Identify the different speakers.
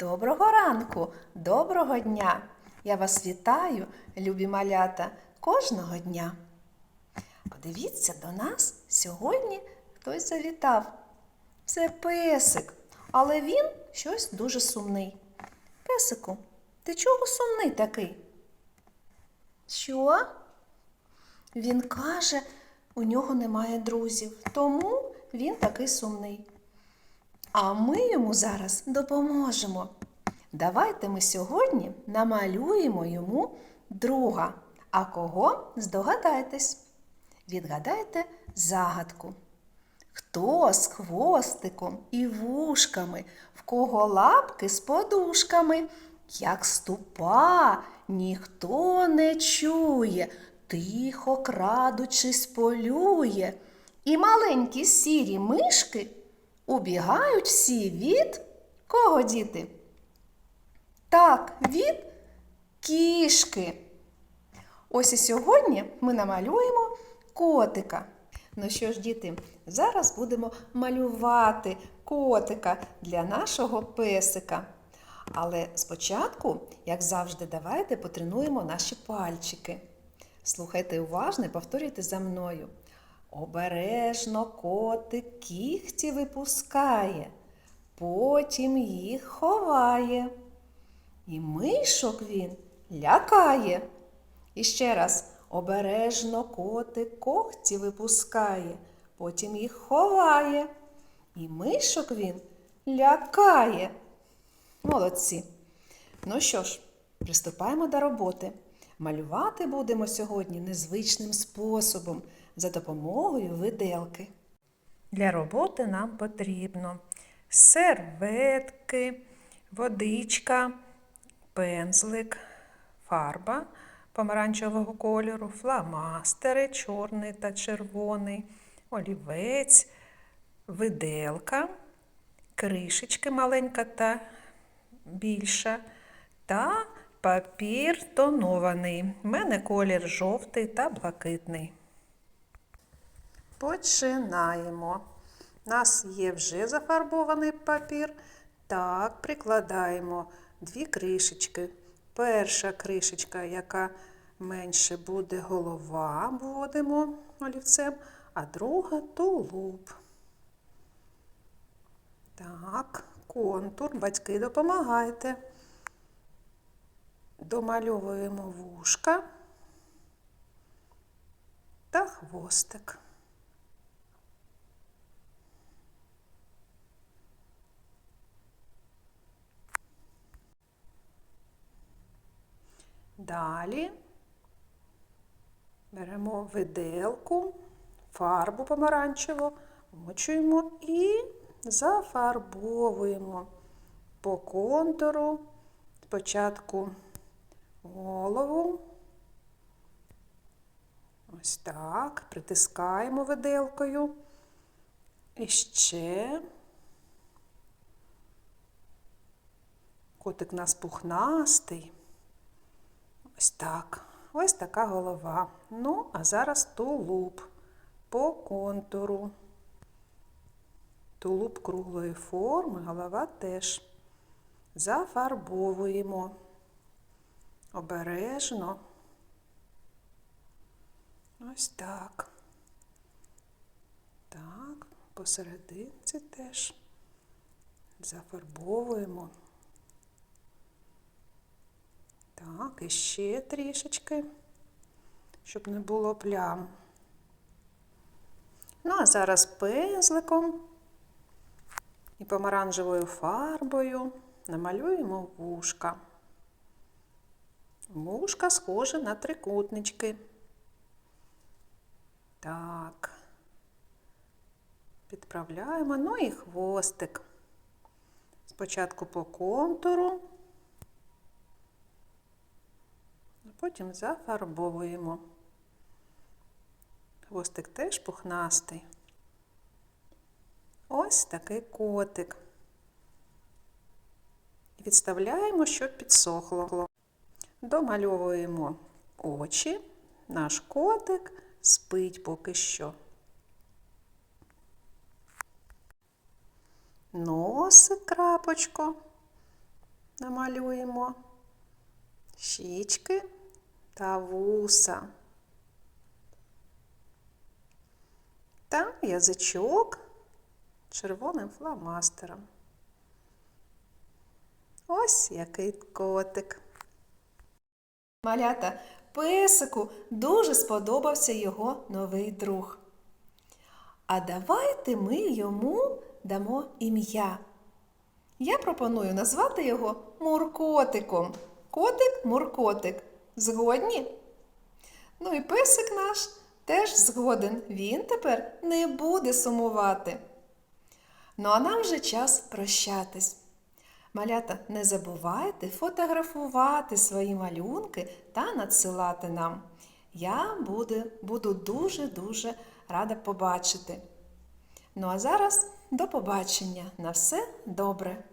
Speaker 1: Доброго ранку, доброго дня! Я вас вітаю, любі малята, кожного дня. Подивіться, до нас сьогодні хтось завітав. Це песик, але він щось дуже сумний. Песику, ти чого сумний такий? Що? Він каже, у нього немає друзів, тому він такий сумний. А ми йому зараз допоможемо. Давайте ми сьогодні намалюємо йому друга. А кого здогадайтесь? Відгадайте загадку. Хто з хвостиком і вушками, в кого лапки з подушками, як ступа, ніхто не чує, тихо крадучись полює. І маленькі сірі мишки убігають всі від кого діти? Так, від кішки. Ось і сьогодні ми намалюємо котика. Ну що ж, діти, зараз будемо малювати котика для нашого песика. Але спочатку, як завжди, давайте потренуємо наші пальчики. Слухайте уважно і повторюйте за мною. Обережно котик кігті випускає, потім їх ховає. І мишок він лякає. І ще раз обережно котик когті випускає, потім їх ховає. І мишок він лякає. Молодці. Ну що ж, приступаємо до роботи. Малювати будемо сьогодні незвичним способом за допомогою виделки. Для роботи нам потрібно серветки, водичка, пензлик, фарба помаранчевого кольору, фломастери чорний та червоний, олівець, виделка, кришечки маленька та більша та папір тонований. У мене колір жовтий та блакитний. Починаємо. У нас є вже зафарбований папір. Так, прикладаємо дві кришечки. Перша кришечка, яка менше буде голова, вводимо олівцем, а друга тулуб. Так, контур, батьки допомагайте. Домальовуємо вушка та хвостик. Далі беремо виделку, фарбу помаранчеву, вмочуємо і зафарбовуємо по контуру спочатку голову. Ось так, притискаємо виделкою. І ще котик у нас пухнастий. Ось так. Ось така голова. Ну, а зараз тулуб по контуру. Тулуб круглої форми, голова теж. Зафарбовуємо обережно. Ось так. Так, посерединці теж зафарбовуємо. Так, і ще трішечки, щоб не було плям. Ну, а зараз пензликом і помаранжевою фарбою намалюємо вушка. Вушка схоже на трикутнички. Так, підправляємо, ну і хвостик. Спочатку по контуру. Потім зафарбовуємо. Хвостик теж пухнастий. Ось такий котик. Відставляємо, щоб підсохло. Домальовуємо очі. Наш котик спить поки що. Носик крапочко. намалюємо щічки та вуса. Та язичок червоним фломастером. Ось який котик. Малята песику дуже сподобався його новий друг. А давайте ми йому дамо ім'я. Я пропоную назвати його Муркотиком. Котик Муркотик. Згодні? Ну і песик наш теж згоден. Він тепер не буде сумувати. Ну а нам вже час прощатись. Малята, не забувайте фотографувати свої малюнки та надсилати нам. Я буду, буду дуже-дуже рада побачити. Ну а зараз до побачення. На все добре!